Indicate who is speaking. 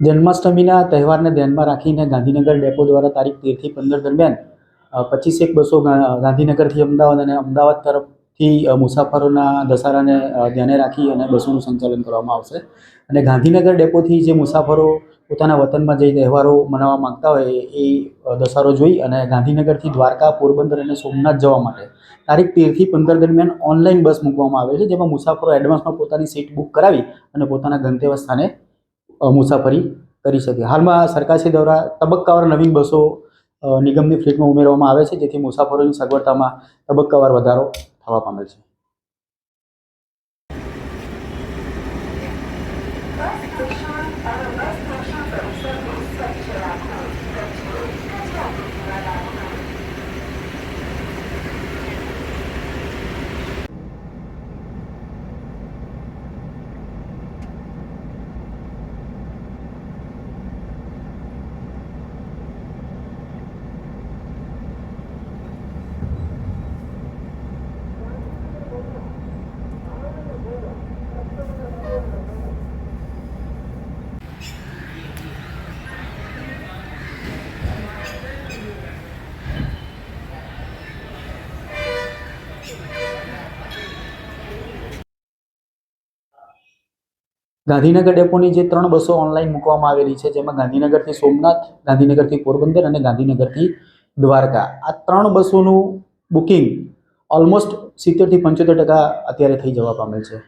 Speaker 1: જન્માષ્ટમીના તહેવારને ધ્યાનમાં રાખીને ગાંધીનગર ડેપો દ્વારા તારીખ તેરથી પંદર દરમિયાન પચીસેક બસો ગાંધીનગરથી અમદાવાદ અને અમદાવાદ તરફથી મુસાફરોના ધસારાને ધ્યાને રાખી અને બસોનું સંચાલન કરવામાં આવશે. અને ગાંધીનગર ડેપોથી જે મુસાફરો પોતાના વતનમાં જે તહેવારો મનાવવા માગતા હોય એ દશારો જોઈ અને ગાંધીનગરથી દ્વારકા, પોરબંદર અને સોમનાથ જવા માટે. તારીખ તેરથી પંદર દરમિયાન ઓનલાઈન બસ મૂકવામાં આવે છે, જેમાં મુસાફરો એડવાન્સમાં પોતાની સીટ બુક કરાવી અને પોતાના ગંતવ્ય સ્થાને મુસાફરી કરી શકે. હાલમાં સરકારશ્રી દ્વારા તબક્કાવાર નવીન બસો નિગમની ફ્લીટમાં ઉમેરવામાં આવે છે, જેથી મુસાફરોની સગવડતામાં તબક્કાવાર વધારો થવા પામેલ છે. ગાંધીનગર ડેપોની જે ત્રણ બસો ઓનલાઈન મૂકવામાં આવેલી છે, જેમાં ગાંધીનગરથી સોમનાથ, ગાંધીનગરથી પોરબંદર અને ગાંધીનગરથી દ્વારકા. આ ત્રણ બસોનું બુકિંગ ઓલમોસ્ટ સિત્તેરથી પંચોતેર ટકા અત્યારે થઈ જવા પામેલ છે.